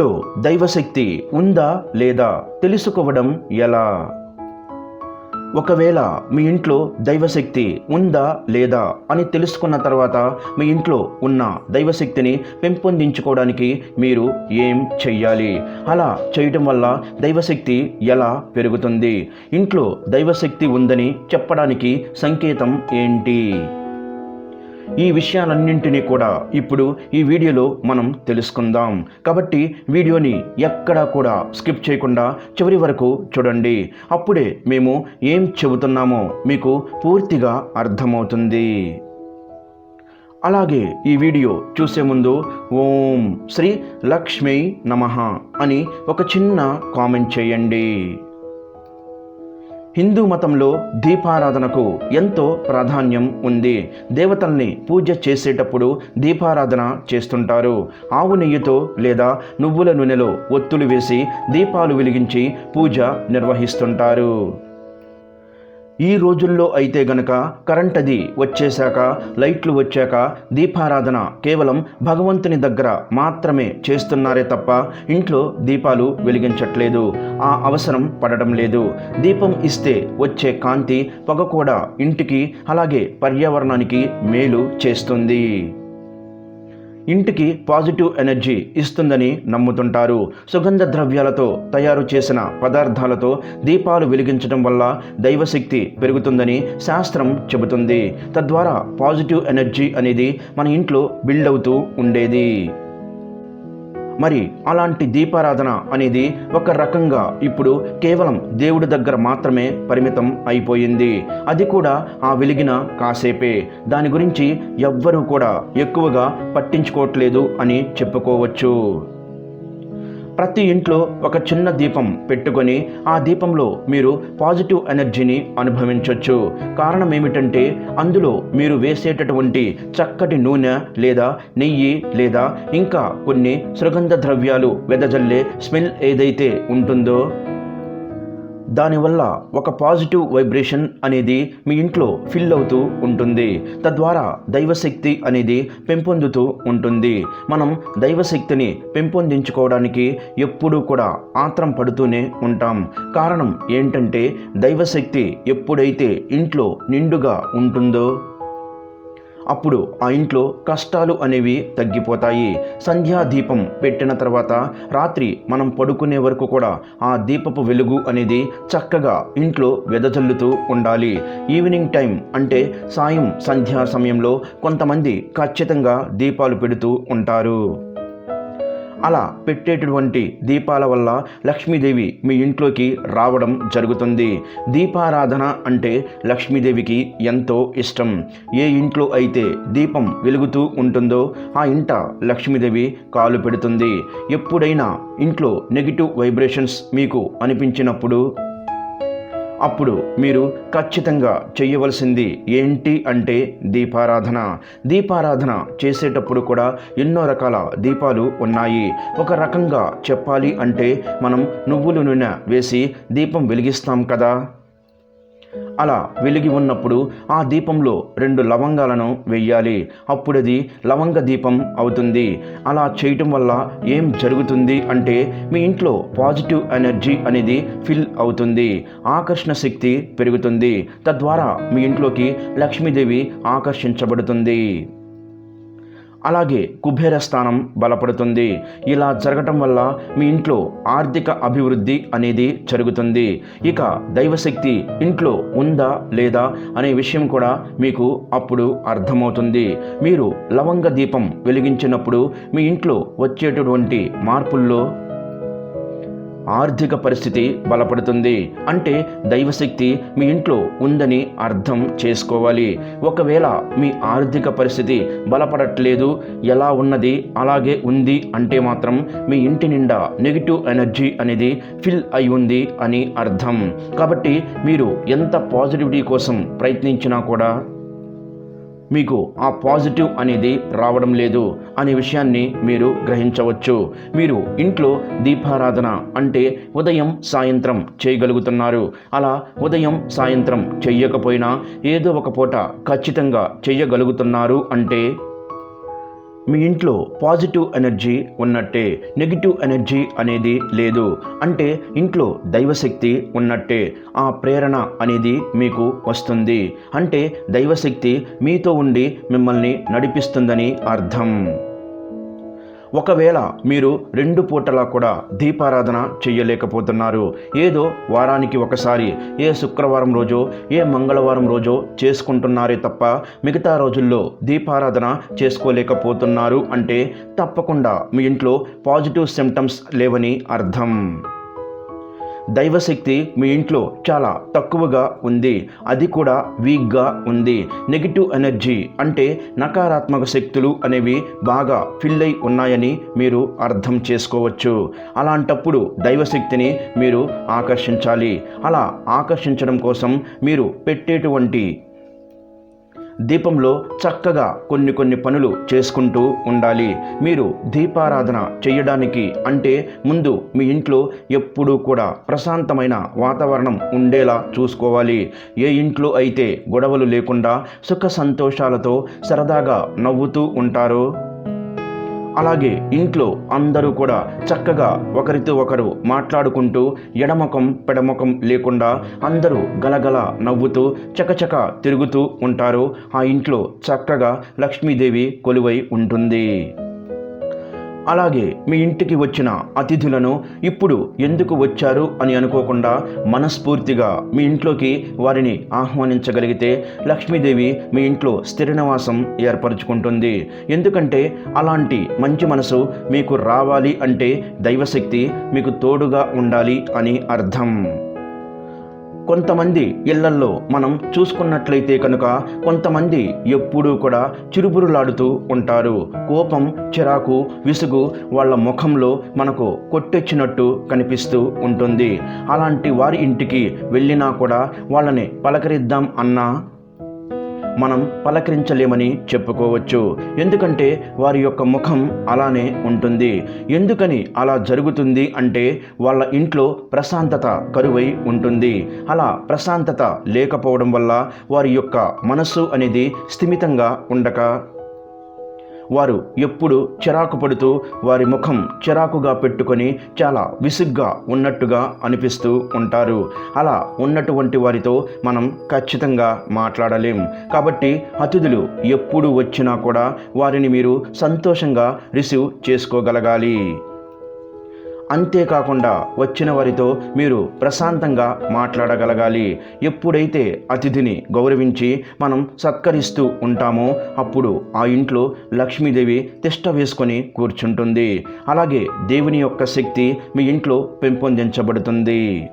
ఇంట్లో దైవశక్తి ఉందా లేదా తెలుసుకోవడం ఎలా? ఒకవేళ మీ ఇంట్లో దైవశక్తి ఉందా లేదా అని తెలుసుకున్న తర్వాత మీ ఇంట్లో ఉన్న దైవశక్తిని పెంపొందించుకోవడానికి మీరు ఏం చెయ్యాలి? అలా చేయటం వల్ల దైవశక్తి ఎలా పెరుగుతుంది? ఇంట్లో దైవశక్తి ఉందని చెప్పడానికి సంకేతం ఏంటి? ఈ విషయాలన్నింటినీ కూడా ఇప్పుడు ఈ వీడియోలో మనం తెలుసుకుందాం. కాబట్టి వీడియోని ఎక్కడా కూడా స్కిప్ చేయకుండా చివరి వరకు చూడండి. అప్పుడే మేము ఏం చెబుతున్నామో మీకు పూర్తిగా అర్థమవుతుంది. అలాగే ఈ వీడియో చూసే ముందు ఓం శ్రీ లక్ష్మీ నమః అని ఒక చిన్న కామెంట్ చేయండి. హిందూ మతంలో దీపారాధనకు ఎంతో ప్రాధాన్యం ఉంది. దేవతల్ని పూజ చేసేటప్పుడు దీపారాధన చేస్తుంటారు. ఆవు నెయ్యితో లేదా నువ్వుల నూనెలో ఒత్తులు వేసి దీపాలు వెలిగించి పూజ నిర్వహిస్తుంటారు. ఈ రోజుల్లో అయితే గనక కరెంట్ అది వచ్చేశాక లైట్లు వచ్చాక దీపారాధన కేవలం భగవంతుని దగ్గర మాత్రమే చేస్తున్నారే తప్ప ఇంట్లో దీపాలు వెలిగించట్లేదు. ఆ అవసరం పడడం లేదు. దీపం ఇస్తే వచ్చే కాంతి పొగ కూడా ఇంటికి అలాగే పర్యావరణానికి మేలు చేస్తుంది. ఇంటికి పాజిటివ్ ఎనర్జీ ఇస్తుందని నమ్ముతుంటారు. సుగంధ ద్రవ్యాలతో తయారు చేసిన పదార్థాలతో దీపాలు వెలిగించడం వల్ల దైవశక్తి పెరుగుతుందని శాస్త్రం చెబుతుంది. తద్వారా పాజిటివ్ ఎనర్జీ అనేది మన ఇంట్లో బిల్డ్ అవుతూ ఉండేది. మరి అలాంటి దీపారాధన అనేది ఒక రకంగా ఇప్పుడు కేవలం దేవుడి దగ్గర మాత్రమే పరిమితం అయిపోయింది. అది కూడా ఆ వెలిగిన కాసేపే. దాని గురించి ఎవ్వరూ కూడా ఎక్కువగా పట్టించుకోవట్లేదు అని చెప్పుకోవచ్చు. ప్రతి ఇంట్లో ఒక చిన్న దీపం పెట్టుకొని ఆ దీపంలో మీరు పాజిటివ్ ఎనర్జీని అనుభవించవచ్చు కారణం ఏమిటంటే అందులో మీరు వేసేటటువంటి చక్కటి నూనె లేదా నెయ్యి లేదా ఇంకా కొన్ని సుగంధ ద్రవ్యాలు వెదజల్లే స్మెల్ ఏదైతే ఉంటుందో దానివల్ల ఒక పాజిటివ్ వైబ్రేషన్ అనేది మీ ఇంట్లో ఫిల్ అవుతూ ఉంటుంది. తద్వారా దైవశక్తి అనేది పెంపొందుతూ ఉంటుంది. మనం దైవశక్తిని పెంపొందించుకోవడానికి ఎప్పుడూ కూడా ఆత్రం పడుతూనే ఉంటాం. కారణం ఏంటంటే దైవశక్తి ఎప్పుడైతే ఇంట్లో నిండుగా ఉంటుందో అప్పుడు ఆ ఇంట్లో కష్టాలు అనేవి తగ్గిపోతాయి. సంధ్యా దీపం పెట్టిన తర్వాత రాత్రి మనం పడుకునే వరకు కూడా ఆ దీపపు వెలుగు అనేది చక్కగా ఇంట్లో వెదజల్లుతూ ఉండాలి. ఈవినింగ్ టైం అంటే సాయం సంధ్యా సమయంలో కొంతమంది ఖచ్చితంగా దీపాలు పెడుతూ ఉంటారు. అలా పెట్టేటటువంటి దీపాల వల్ల లక్ష్మీదేవి మీ ఇంట్లోకి రావడం జరుగుతుంది. దీపారాధన అంటే లక్ష్మీదేవికి ఎంతో ఇష్టం. ఏ ఇంట్లో అయితే దీపం వెలుగుతూ ఉంటుందో ఆ ఇంట లక్ష్మీదేవి కాలు పెడుతుంది. ఎప్పుడైనా ఇంట్లో నెగిటివ్ వైబ్రేషన్స్ మీకు అనిపించినప్పుడు అప్పుడు మీరు ఖచ్చితంగా చేయవలసింది ఏంటి అంటే దీపారాధన. దీపారాధన చేసేటప్పుడు కూడా ఎన్నో రకాల దీపాలు ఉన్నాయి. ఒక రకంగా చెప్పాలి అంటే మనం నువ్వుల నూనె వేసి దీపం వెలిగిస్తాం కదా. అలా వెలిగి ఉన్నప్పుడు ఆ దీపంలో రెండు లవంగాలను వెయ్యాలి. అప్పుడది లవంగ దీపం అవుతుంది. అలా చేయటం వల్ల ఏం జరుగుతుంది అంటే మీ ఇంట్లో పాజిటివ్ ఎనర్జీ అనేది ఫిల్ అవుతుంది. ఆకర్షణ శక్తి పెరుగుతుంది. తద్వారా మీ ఇంట్లోకి లక్ష్మీదేవి ఆకర్షించబడుతుంది. అలాగే కుబేర స్థానం బలపడుతుంది. ఇలా జరగటం వల్ల మీ ఇంట్లో ఆర్థిక అభివృద్ధి అనేది జరుగుతుంది. ఇక దైవశక్తి ఇంట్లో ఉందా లేదా అనే విషయం కూడా మీకు అప్పుడు అర్థమవుతుంది. మీరు లవంగ దీపం వెలిగించినప్పుడు మీ ఇంట్లో వచ్చేటటువంటి మార్పుల్లో ఆర్థిక పరిస్థితి బలపడుతుంది. అంటే దైవశక్తి మీ ఇంట్లో ఉందని అర్థం చేసుకోవాలి. ఒకవేళ మీ ఆర్థిక పరిస్థితి బలపడట్లేదు ఎలా ఉన్నది? అలాగే ఉంది అంటే మాత్రం మీ ఇంటి నిండా నెగిటివ్ ఎనర్జీ అనేది ఫిల్ అయి ఉంది అని అర్థం. కాబట్టి మీరు ఎంత పాజిటివిటీ కోసం ప్రయత్నించినా కూడా మీకు ఆ పాజిటివ్ అనేది రావడం లేదు అనే విషయాన్ని మీరు గ్రహించవచ్చు. మీరు ఇంట్లో దీపారాధన అంటే ఉదయం సాయంత్రం చేయగలుగుతున్నారు. అలా ఉదయం సాయంత్రం చెయ్యకపోయినా ఏదో ఒక పూట ఖచ్చితంగా చెయ్యగలుగుతున్నారు అంటే మీ ఇంట్లో పాజిటివ్ ఎనర్జీ ఉన్నట్టే నెగిటివ్ ఎనర్జీ అనేది లేదు అంటే ఇంట్లో దైవశక్తి ఉన్నట్టే ఆ ప్రేరణ అనేది మీకు వస్తుంది అంటే దైవశక్తి మీతో ఉండి మిమ్మల్ని నడిపిస్తుందని అర్థం. ఒకవేళ మీరు రెండు పూటలా కూడా దీపారాధన చేయలేకపోతున్నారు ఏదో వారానికి ఒకసారి ఏ శుక్రవారం రోజో ఏ మంగళవారం రోజో చేసుకుంటున్నారే తప్ప మిగతా రోజుల్లో దీపారాధన చేసుకోలేకపోతున్నారు అంటే తప్పకుండా మీ ఇంట్లో పాజిటివ్ సిమ్టమ్స్ లేవని అర్థం. దైవశక్తి మీ ఇంట్లో చాలా తక్కువగా ఉంది. అది కూడా వీక్గా ఉంది. నెగిటివ్ ఎనర్జీ అంటే నకారాత్మక శక్తులు అనేవి బాగా ఫిల్ అయి ఉన్నాయని మీరు అర్థం చేసుకోవచ్చు. అలాంటప్పుడు దైవశక్తిని మీరు ఆకర్షించాలి. అలా ఆకర్షించడం కోసం మీరు పెట్టేటువంటి దీపంలో చక్కగా కొన్ని కొన్ని పనులు చేసుకుంటూ ఉండాలి. మీరు దీపారాధన చేయడానికి అంటే ముందు మీ ఇంట్లో ఎప్పుడూ కూడా ప్రశాంతమైన వాతావరణం ఉండేలా చూసుకోవాలి. ఏ ఇంట్లో అయితే గొడవలు లేకుండా సుఖ సంతోషాలతో సరదాగా నవ్వుతూ ఉంటారో అలాగే ఇంట్లో అందరూ కూడా చక్కగా ఒకరితో ఒకరు మాట్లాడుకుంటూ ఎడమకం పెడమకం లేకుండా అందరూ గలగల నవ్వుతూ చకచక తిరుగుతూ ఉంటారు. ఆ ఇంట్లో చక్కగా లక్ష్మీదేవి కొలువై ఉంటుంది. అలాగే మీ ఇంటికి వచ్చిన అతిథులను ఇప్పుడు ఎందుకు వచ్చారు అని అనుకోకుండా మనస్ఫూర్తిగా మీ ఇంట్లోకి వారిని ఆహ్వానించగలిగితే లక్ష్మీదేవి మీ ఇంట్లో స్థిర నివాసం ఏర్పరచుకుంటుంది. ఎందుకంటే అలాంటి మంచి మనసు మీకు రావాలి అంటే దైవశక్తి మీకు తోడుగా ఉండాలి అని అర్థం. కొంతమంది ఇళ్ళల్లో మనం చూసుకున్నట్లయితే కనుక కొంతమంది ఎప్పుడూ కూడా చిరుబురులాడుతూ ఉంటారు. కోపం చిరాకు విసుగు వాళ్ళ ముఖంలో మనకు కొట్టొచ్చినట్టు కనిపిస్తూ ఉంటుంది. అలాంటి వారి ఇంటికి వెళ్ళినా కూడా వాళ్ళని పలకరిద్దాం అన్నా మనం పలకరించలేమని చెప్పుకోవచ్చు. ఎందుకంటే వారి యొక్క ముఖం అలానే ఉంటుంది. ఎందుకని అలా జరుగుతుంది అంటే వాళ్ళ ఇంట్లో ప్రశాంతత కరువై ఉంటుంది. అలా ప్రశాంతత లేకపోవడం వల్ల వారి యొక్క మనస్సు అనేది స్థిమితంగా ఉండక వారు ఎప్పుడు చిరాకు పడుతూ వారి ముఖం చిరాకుగా పెట్టుకొని చాలా విసుగ్గా ఉన్నట్టుగా అనిపిస్తూ ఉంటారు. అలా ఉన్నటువంటి వారితో మనం ఖచ్చితంగా మాట్లాడలేం. కాబట్టి అతిథులు ఎప్పుడు వచ్చినా కూడా వారిని మీరు సంతోషంగా రిసీవ్ చేసుకోగలగాలి. అంతేకాకుండా వచ్చిన వారితో మీరు ప్రశాంతంగా మాట్లాడగలగాలి. ఎప్పుడైతే అతిథిని గౌరవించి మనం సత్కరిస్తూ ఉంటామో అప్పుడు ఆ ఇంట్లో లక్ష్మీదేవి తిష్ట వేసుకొని కూర్చుంటుంది. అలాగే దేవుని యొక్క శక్తి మీ ఇంట్లో పెంపొందించబడుతుంది.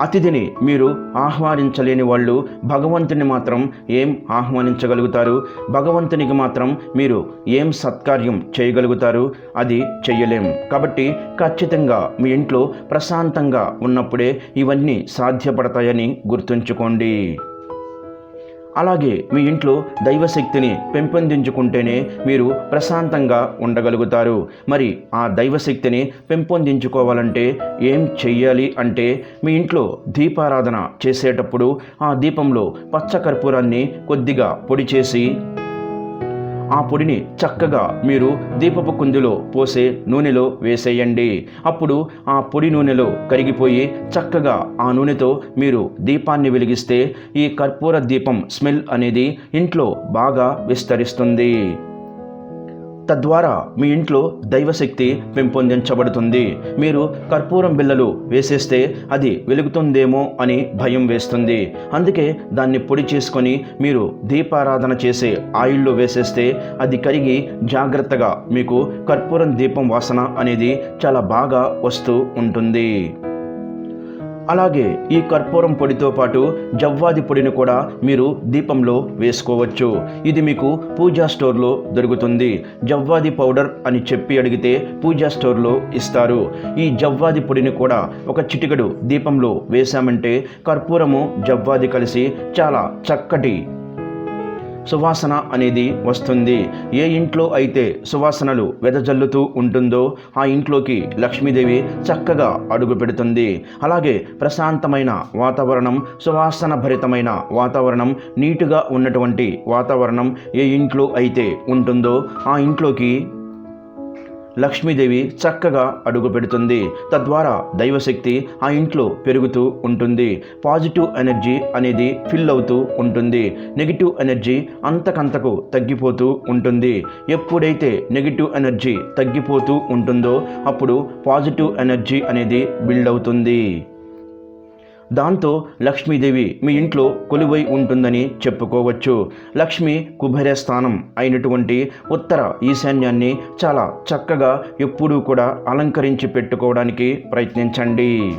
అతిథిని మీరు ఆహ్వానించలేని వాళ్ళు భగవంతుని మాత్రం ఏం ఆహ్వానించగలుగుతారు? భగవంతునికి మాత్రం మీరు ఏం సత్కార్యం చేయగలుగుతారు? అది చెయ్యలేం. కాబట్టి ఖచ్చితంగా మీ ఇంట్లో ప్రశాంతంగా ఉన్నప్పుడే ఇవన్నీ సాధ్యపడతాయని గుర్తుంచుకోండి. అలాగే మీ ఇంట్లో దైవశక్తిని పెంపొందించుకుంటేనే మీరు ప్రశాంతంగా ఉండగలుగుతారు. మరి ఆ దైవశక్తిని పెంపొందించుకోవాలంటే ఏం చెయ్యాలి అంటే మీ ఇంట్లో దీపారాధన చేసేటప్పుడు ఆ దీపంలో పచ్చ కర్పూరాన్ని కొద్దిగా పొడి చేసి ఆ పొడిని చక్కగా మీరు దీపపు కుందులో పోసే నూనెలో వేసేయండి. అప్పుడు ఆ పొడి నూనెలో కరిగిపోయి చక్కగా ఆ నూనెతో మీరు దీపాన్ని వెలిగిస్తే ఈ కర్పూర దీపం స్మెల్ అనేది ఇంట్లో బాగా విస్తరిస్తుంది. తద్వారా మీ ఇంట్లో దైవశక్తి పెంపొందించబడుతుంది. మీరు కర్పూరం బిళ్ళలు వేసేస్తే అది వెలుగుతుందేమో అని భయం వేస్తుంది. అందుకే దాన్ని పొడి చేసుకొని మీరు దీపారాధన చేసే ఆయిల్లో వేసేస్తే అది కరిగి జాగ్రత్తగా మీకు కర్పూరం దీపం వాసన అనేది చాలా బాగా వస్తూ ఉంటుంది. అలాగే ఈ కర్పూరం పొడితో పాటు జవ్వాది పొడిని కూడా మీరు దీపంలో వేసుకోవచ్చు. ఇది మీకు పూజా స్టోర్లో దొరుకుతుంది. జవ్వాది పౌడర్ అని చెప్పి అడిగితే పూజా స్టోర్లో ఇస్తారు. ఈ జవ్వాది పొడిని కూడా ఒక చిటికెడు దీపంలో వేశామంటే కర్పూరము జవ్వాది కలిసి చాలా చక్కటి సువాసన అనేది వస్తుంది. ఏ ఇంట్లో అయితే సువాసనలు వెదజల్లుతూ ఉంటుందో ఆ ఇంట్లోకి లక్ష్మీదేవి చక్కగా అడుగు పెడుతుంది. అలాగే ప్రశాంతమైన వాతావరణం సువాసన భరితమైన వాతావరణం నీటుగా ఉన్నటువంటి వాతావరణం ఏ ఇంట్లో అయితే ఉంటుందో ఆ ఇంట్లోకి లక్ష్మీదేవి చక్కగా అడుగు పెడుతుంది. తద్వారా దైవశక్తి ఆ ఇంట్లో పెరుగుతూ ఉంటుంది. పాజిటివ్ ఎనర్జీ అనేది ఫిల్ అవుతూ ఉంటుంది. నెగిటివ్ ఎనర్జీ అంతకంతకు తగ్గిపోతూ ఉంటుంది. ఎప్పుడైతే నెగిటివ్ ఎనర్జీ తగ్గిపోతూ ఉంటుందో అప్పుడు పాజిటివ్ ఎనర్జీ అనేది బిల్డ్ అవుతుంది. దాంతో లక్ష్మీదేవి మీ ఇంట్లో కొలువై ఉంటుందని చెప్పుకోవచ్చు. లక్ష్మి కుబేర స్థానం అయినటువంటి ఉత్తర ఈశాన్యాన్ని చాలా చక్కగా ఎప్పుడూ కూడా అలంకరించి పెట్టుకోవడానికి ప్రయత్నించండి.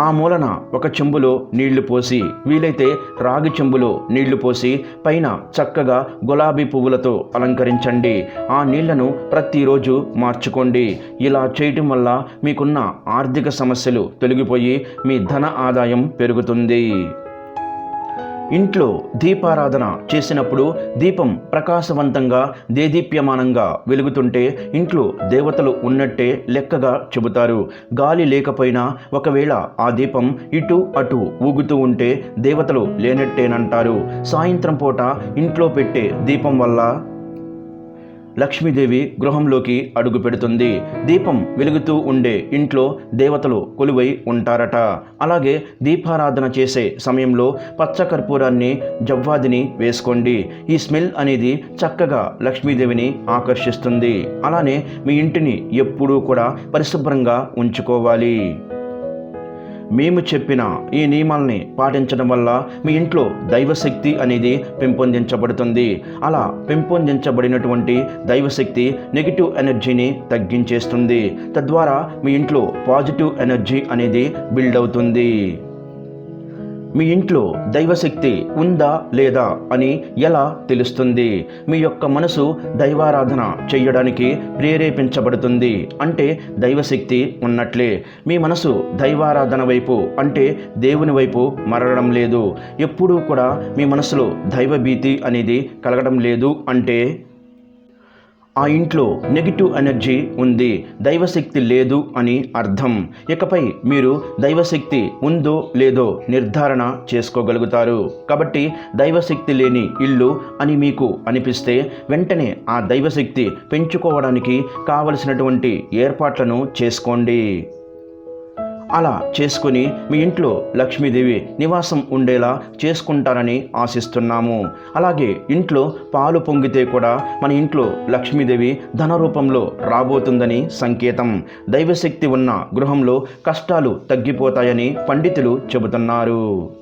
ఆ మూలన ఒక చెంబులో నీళ్ళు పోసి వీలైతే రాగి చెంబులో నీళ్ళు పోసి పైన చక్కగా గులాబీ పువ్వులతో అలంకరించండి. ఆ నీళ్ళను ప్రతిరోజు మార్చుకోండి. ఇలా చేయటం వల్ల మీకున్న ఆర్థిక సమస్యలు తొలగిపోయి మీ ధన ఆదాయం పెరుగుతుంది. ఇంట్లో దీపారాధన చేసినప్పుడు దీపం ప్రకాశవంతంగా దేదీప్యమానంగా వెలుగుతుంటే ఇంట్లో దేవతలు ఉన్నట్టే లెక్కగా చెబుతారు. గాలి లేకపోయినా ఒకవేళ ఆ దీపం ఇటు అటు ఊగుతూ ఉంటే దేవతలు లేనట్టేనంటారు. సాయంత్రం పూట ఇంట్లో పెట్టే దీపం వల్ల లక్ష్మీదేవి గృహంలోకి అడుగు పెడుతుంది. దీపం వెలుగుతూ ఉండే ఇంట్లో దేవతలు కొలువై ఉంటారట. అలాగే దీపారాధన చేసే సమయంలో పచ్చకర్పూరాన్ని జవ్వాదిని వేసుకోండి. ఈ స్మెల్ అనేది చక్కగా లక్ష్మీదేవిని ఆకర్షిస్తుంది. అలానే మీ ఇంటిని ఎప్పుడూ కూడా పరిశుభ్రంగా ఉంచుకోవాలి. మేము చెప్పిన ఈ నియమాల్ని పాటించడం వల్ల మీ ఇంట్లో దైవశక్తి అనేది పెంపొందించబడుతుంది. అలా పెంపొందించబడినటువంటి దైవశక్తి నెగిటివ్ ఎనర్జీని తగ్గించేస్తుంది. తద్వారా మీ ఇంట్లో పాజిటివ్ ఎనర్జీ అనేది బిల్డ్ అవుతుంది. మీ ఇంట్లో దైవశక్తి ఉందా లేదా అని ఎలా తెలుస్తుంది? మీ యొక్క మనసు దైవారాధన చేయడానికి ప్రేరేపించబడుతుంది అంటే దైవశక్తి ఉన్నట్లే. మీ మనసు దైవారాధన వైపు అంటే దేవుని వైపు మరలడం లేదు. ఎప్పుడూ కూడా మీ మనసులో దైవభీతి అనేది కలగడం లేదు అంటే ఆ ఇంట్లో నెగిటివ్ ఎనర్జీ ఉంది దైవశక్తి లేదు అని అర్థం. ఇకపై మీరు దైవశక్తి ఉందో లేదో నిర్ధారణ చేసుకోగలుగుతారు. కాబట్టి దైవశక్తి లేని ఇల్లు అని మీకు అనిపిస్తే వెంటనే ఆ దైవశక్తి పెంచుకోవడానికి కావలసినటువంటి ఏర్పాట్లను చేసుకోండి. అలా చేసుకుని మీ ఇంట్లో లక్ష్మీదేవి నివాసం ఉండేలా చేసుకుంటారని ఆశిస్తున్నాము. అలాగే ఇంట్లో పాలు పొంగితే కూడా మన ఇంట్లో లక్ష్మీదేవి ధన రూపంలో రాబోతుందని సంకేతం. దైవశక్తి ఉన్న గృహంలో కష్టాలు తగ్గిపోతాయని పండితులు చెబుతున్నారు.